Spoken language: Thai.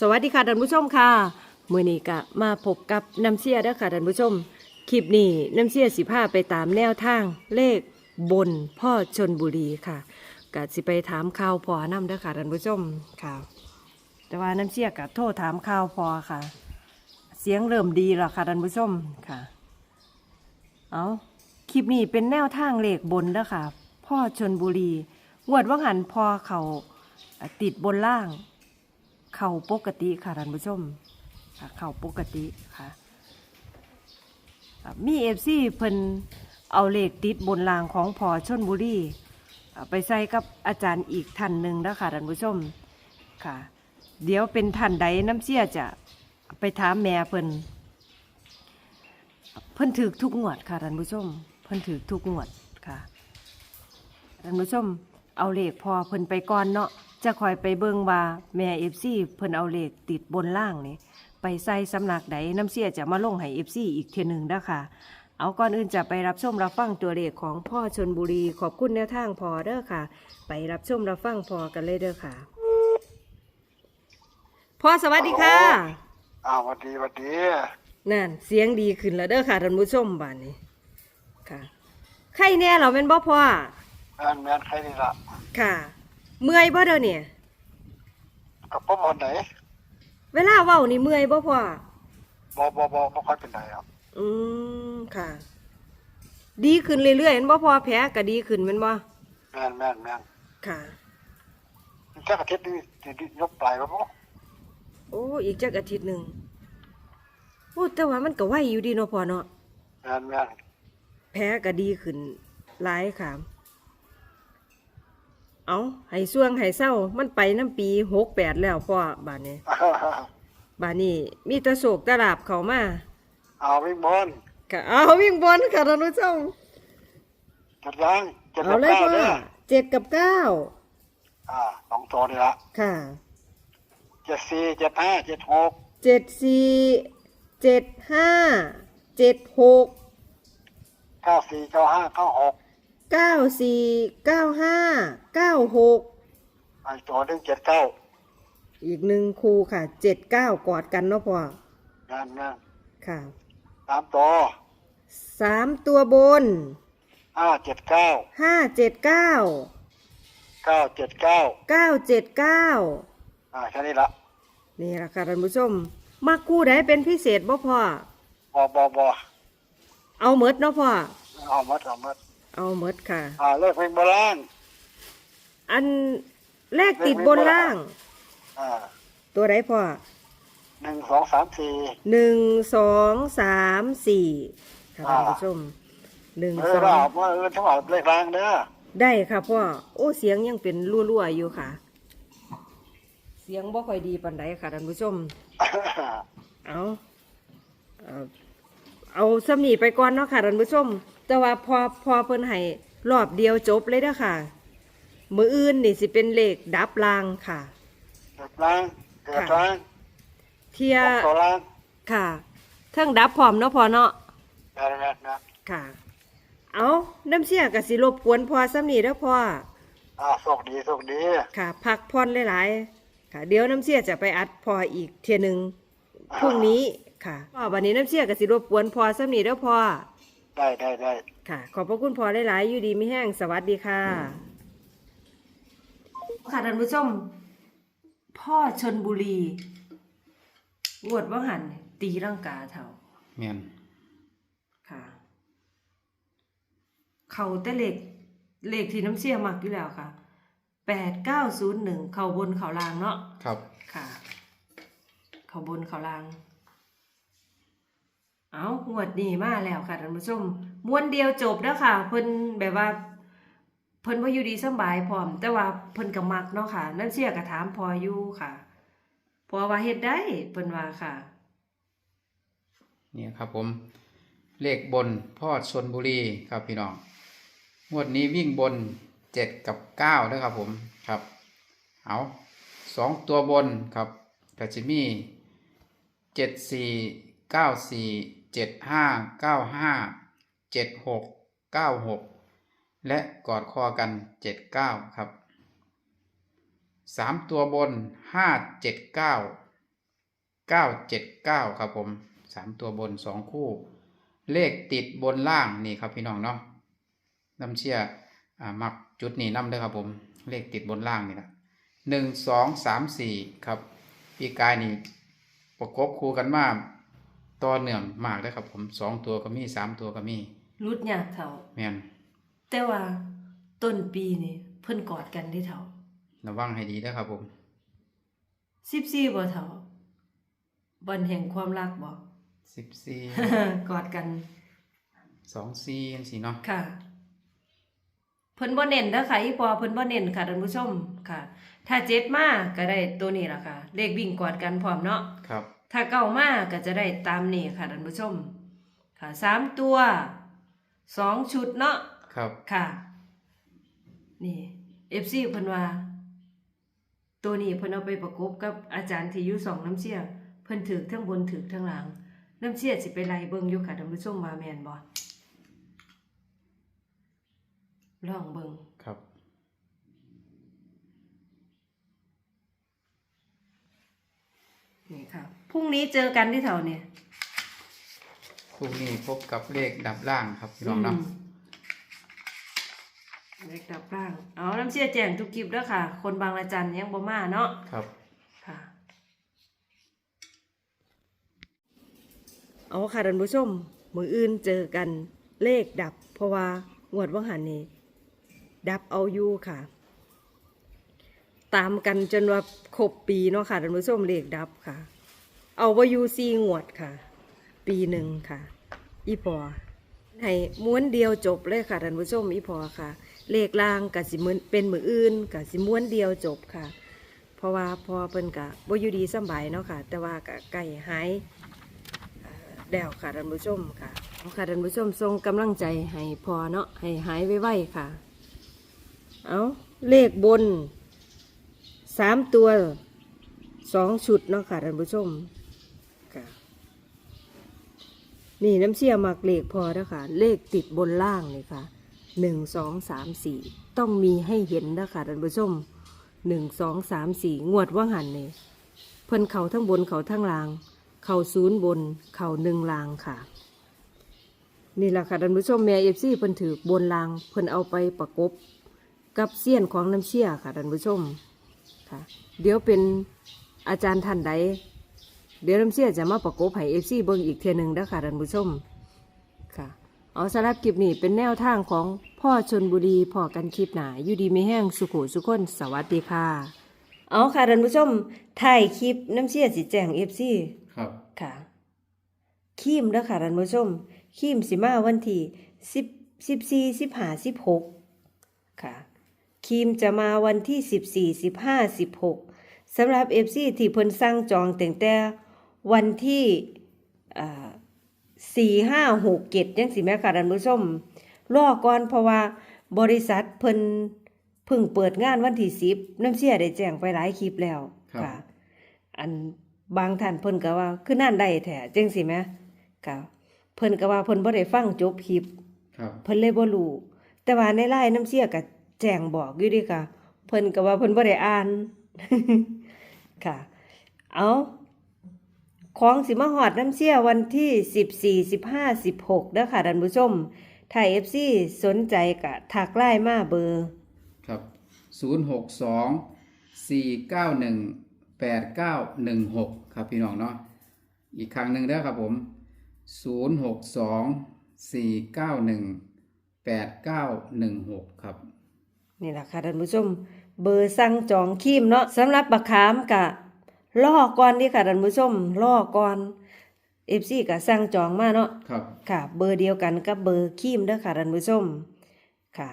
สวัสดีค่ะท่านผู้ชมค่ะมือนี้ก็มาพบกับน้ำเสียเด้อค่ะท่านผู้ชมคลิปนี้น้ำเสียสิพาไปตามแนวทางเลขบนพ่อชนบุรีค่ะก็สิไปถามข่าวพอนํเด้อค่ะท่านผู้ชมค่ะ แต่ว่าน้ำเสียก็โทรถามข่าวพอค่ะ เสียงเริ่มดีแล้วค่ะท่านผู้ชมค่ะ เอาคลิปนี้เป็นแนวทางเลขบนเด้อค่ะ พ่อชนบุรีงวดว่างหันพอเขาติดบนล่าง เข่าปกติค่ะท่านผู้ชมเข่าปกติค่ะ มีเอฟซีเพิ่นเอาเลขติดบนรางของพอชนบุรีไปใส่กับอาจารย์อีกท่านหนึ่งนะค่ะท่านผู้ชมค่ะ เดี๋ยวเป็นท่านใดน้ำเสียจะไปถามแม่เพิ่นเพิ่นถือทุกงวดค่ะท่านผู้ชม เพิ่นถือทุกงวดค่ะท่านผู้ชม เอาเลขพอเพิ่นไปก่อนเนาะ จะคอยไปเบิ่งว่าแม่เอฟซีเพิ่นเอาเลขติดบนล่างนี่ไปใส่สำนักใดน้ำเสียจะมาลงให้เอฟซีอีกเทียหนึ่งเด้อค่ะ เอาก่อนอื่นจะไปรับชมรับฟังตัวเลขของพ่อชนบุรีขอบคุณแนวทางพอเด้อค่ะ ไปรับชมรับฟังพอกันเลยเด้อค่ะพ่อสวัสดีค่ะอ้าวสวัสดีสวัสดีนั่นเสียงดีขึ้นแล้วเด้อค่ะท่านผู้ชมบ้านนี้ค่ะใครแน่เราเป็นบ่พ่อแม่นแม่นใครนี่ล่ะค่ะ เมื่อยบ่เด้อเนี่ยกับพ่อวันไหนเวลาเว้านี่เมื่อยบ่พ่อบ่บ่บ่บ่ค่อยเป็นไรครับ อืมค่ะ ดีขึ้นเรื่อยๆเห็นบ่พ่อแผลก็ดีขึ้นแม่นบ่แม่นแม่นแม่นค่ะแค่อาทิตย์นี้ที่ที่ยกปลายแล้วบ่โอ้อีกจักอาทิตย์หนึงโอ้แต่ว่ามันก็ไวอยู่ดีเนาะพ่อเนาะแม่นแม่นแผลก็ดีขึ้นหลายค่ะ เอาให้ส่วงให้เศร้ามันไปน้ำปี68แล้วพ่อบาดนี้ บาดนี้มีแตะโศกตะลาบเข้ามาเอาวิ่งบอลค่ะเอาวิ่งบนค่ะท่านผู้ชมจัดยังจัดเอาเลยก้าพ่อเด้อเจ็ดกับเก้าอ่าสองตัวนี่ละค่ะเจ็ดสี่เจ็ดห้าเจ็ดหกเจ็ดสี่เจ็ดห้าเจ็ดหกเก้าสี่เก้าห้าเก้าหก เก้าสี่เก้าห้าเก้าหกไอ้ตัวหนึ่งเจ็ดเก้าอีกหนึ่งคู่ค่ะเจ็ดเก้ากอดกันเนาะพ่อแม่นแม่นค่ะสามตัวสามตัวบนห้าเจ็ดเก้าห้าเจ็ดเก้าเก้าเจ็ดเก้าเก้าเจ็ดเก้าอ่าแค่นี้ละนี่แหละค่ะท่านผู้ชมมักคู่ใดเป็นพิเศษบ่พ่อบ่บ่บ่เอาเมดเนาะพ่อเอาหมดเอาหมด เอาเมดค่ะ อ่าเลิกเพลงโบราณอันแรกติดบนล่าง อ่าตัวใดพ่อหนึ่งสองสามสี่ หนึ่งสองสามสี่ค่ะอ่าท่านผู้ชมหนึ่งเอสออเรางเมื่อเออทั้งหมดเลขรางเด้อได้ค่ะพ่อโอ้เสียงยังเป็นรั่วๆอยู่ค่ะ เสียงบ่ค่อยดีปานใดค่ะท่านผู้ชม เอาเอาเอาสำนีไปก่อนเนาะค่ะท่านผู้ชม แต่ว่าพอพอเพิ่นให้รอบเดียวจบเลยเด้อค่ะ มืออื่นนี่สิเป็นเลขดับรางค่ะเกิดรางเกิดรางเทียสองตัวรางค่ะเทิงดับพร้อมเนาะพอเนาะแม่นแม่นแม่นค่ะ เอาน้ำเสียกับสิรบกวนพอสำนีเด้อพ่ออ่าโชคดีโชคดีค่ะ พักผ่อนหลายๆค่ะ เดี๋ยวน้ำเสียจะไปอัดพออีกเทียหนึ่งพรุ่งนี้ค่ะพ่อวันนี้น้ำเสียกับสิรบกวนพอสำนีเด้อพ่อ ได้ได้ได้ค่ะ ขอบพระคุณพอหลายๆอยู่ดีไม่แห้งสวัสดีค่ะ ค่ะท่านผู้ชม พ่อชนบุรีงวดว่าหันตีร่างกาเท่าแม่นค่ะ เขาแต่เลขเลขที่น้ำเสียมักอยู่แล้วค่ะแปดเก้าศูนย์หนึ่งเขาบนเขาล่างเนาะครับค่ะ เขาบนเขาล่าง เอางวดนี้มาแล้วค่ะท่านผู้ชมม้วนเดียวจบแล้วค่ะเพิ่นแบบว่าเพิ่นว่าอยู่ดีสบายพร้อม แต่ว่าเพิ่นก็มักเนาะค่ะ นั่นเสียก็ถามพออยู่ค่ะ พอว่าเฮ็ดได้เพิ่นว่าค่ะ เนี่ยครับผม เลขบนพ่อชนบุรีครับพี่น้องงวดนี้วิ่งบนเจ็ดกับเก้าด้วครับผมครับ เอาสองตัวบนครับก็จะมีเจ็ดสี่เก้าสี่ เจ็ดห้าเก้าห้าเจ็ดหกเก้าหกและกอดคอกันเจ็ดเก้าครับสามตัวบนห้าเจ็ดเก้าเก้าเจ็ดเก้าครับผมสามตัวบนสองคู่ เลขติดบนล่างนี่ครับพี่น้องเนาะน้ำเชี่ยอ่ามักจุดนี้นำเด้อครับผม เลขติดบนล่างนี่นะหนึ่งสองสามสี่ครับ ปีกายนี่ประกบคู่กันมา ต่อเนื่องมากเลยครับ ผมสองตัวก็มีสามตัวก็มีรุดยากเท่าแม่นแต่ว่าต้นปีนี่เพิ่นกอดกันที่เท่าระวังให้ดีนะครับ ผมสิบสี่บ่เท่าบอนแห่งความรักบ่สิบสี่ กอดกันสองสี่ยังสี่เนาะค่ะ เพิ่นบ่เน้นเด้อค่ะอีพอเพิ่นบ่เน้นค่ะท่านผู้ชมค่ะ ถ้าเจ็ดมาก็ได้ตัวนี้ล่ะค่ะ เลขวิ่งกอดกันพร้อมเนาะครับ ถ้าเก้ามาก็จะได้ตามนี้ค่ะท่านผู้ชม ค่ะสามตัวสองชุดเนาะครับ ค่ะ นี่ FC เพิ่นว่า ตัวนี้เพิ่นเอาไปประกบกับอาจารย์ที่อยู่สองน้ำเสียเพิ่นถือทั้งบนถือทั้งหลัง น้ำเสียสิไปไล่เบิ่งอยู่ค่ะท่านผู้ชมว่าแม่นบ่ลองเบิ่ง ครับ นี่ค่ะ พรุ่งนี้เจอกันที่แถวเนี่ยพรุ่งนี้พบกับเลขดับล่างครับพี่น้องเนาะเล็กดับร่างเอาน้ำเสียแจ้งทุกคลิปแล้วค่ะ คนบางละจันยังบ่มาเนาะครับค่ะเอาค่ะท่านผู้ชมมืออื่นเจอกันเลขดับ เพราะว่างวดว่างหันนี่ดับเอาอยู่ค่ะ ตามกันจนว่าครบปีเนาะค่ะท่านผู้ชมเลขดับค่ะ เอาวายูซีงวดค่ะ ปีหนึ่งค่ะ อีพอให้ม้วนเดียวจบเลยค่ะท่านผู้ชมอีพอค่ะ เลขล่างกับสิมือเป็นมืออื่นกับสิม้วนเดียวจบค่ะ เพราะว่าพอเพิ่นกะบ่อยู่ดีสบายเนาะค่ะ แต่ว่ากะไก่หายเอ่อแล้วค่ะท่านผู้ชมค่ะเอาค่ะท่านผู้ชมส่งกำลังใจให้พอเนาะให้หายไวๆค่ะ เอาเลขบนสามตัวสองชุดเนาะค่ะท่านผู้ชม นี่น้ำเชี่ยมักเลขพอแล้วค่ะ เลขติดบนล่างเลยค่ะหนึ่งสองสามสี่ต้องมีให้เห็นนะคะท่านผู้ชมหนึ่งสองสามสี่งวดว่างหันเนี่เพิ่นเขาทั้งบนเขาทั้งล่าง เขาศูนย์บน เขาหนึ่งล่างค่ะ นี่แหละค่ะท่านผู้ชมแม่เอฟซีเพิ่นถือบนล่างเพิ่นเอาไปประกบกับเสี้ยนของน้ำเชี่ยค่ะท่านผู้ชมค่ะ เดี๋ยวเป็นอาจารย์ท่านใด เดี๋ยวน้ำเชี่ยจะมาประกบให้เอฟซีเบิ่งอีกเทียหนึ่งเด้อค่ะท่านผู้ชมค่ะ เอาสำหรับคลิปนี้เป็นแนวทางของพ่อชนบุรีพ่อกันคลิปหนาอยู่ดีไม่แห้งสุขุสุขคนสวัสดีค่ะ เอาค่ะท่านผู้ชมถ่ายคลิปน้ำเชี่ยสิแจ้งเอฟซีครับ ค่ะคีมเด้อค่ะท่านผู้ชมคีมสิมาวันที่สิบสิบสี่สิบห้าสิบหกค่ะคีมจะมาวันที่สิบสี่สิบห้าสิบหกสำหรับเอฟซีที่เพิ่นสั่งจองแต่งแต่ วันที่อ่าสี่ห้าหกเจ็ดยังสิแม่ค่ะท่านผู้ชมรอก่อนเพราะว่าบริษัทเพิ่นเพิ่งเปิดงานวันที่สิบน้ำเสียได้แจ้งไปหลายคลิปแล้วครับค่ะ อันบางท่านเพิ่นก็ว่าคือนั่นได้แท้จังสิแม่ค่ะเพิ่นก็ว่าเพิ่นบ่ได้ฟังจบคลิปครับเพิ่นเลยบ่รู้แต่ว่าในไลน์น้ำเสียก็แจ้งบอกอยู่เดิค่ะ เพิ่นก็ว่าเพิ่นบ่ได้อ่านค่ะ เอา ของสิมาหอดน้ำเสียวันที่ 14 15 16เด้อค่ะท่านผู้ชมถ้า FC สนใจก็ทักไลน์มาเบอร์ ครับศูนย์หกสองสี่เก้าหนึ่งแปดเก้าหนึ่งหกครับพี่น้องเนาะอีกครั้งหนึ่งเด้อครับผมศูนย์หกสองสี่เก้าหนึ่งแปดเก้าหนึ่งหกครับ นี่แหละค่ะท่านผู้ชม เบอร์สั่งจองครีมเนาะสำหรับบักขามกะ ล่อก่อนนี่ค่ะท่านผู้ชมล่อก่อน FC ก็สั่งจองมาเนาะครับ ค่ะ เบอร์เดียวกันกับเบอร์ครีมเด้อค่ะท่านผู้ชมค่ะ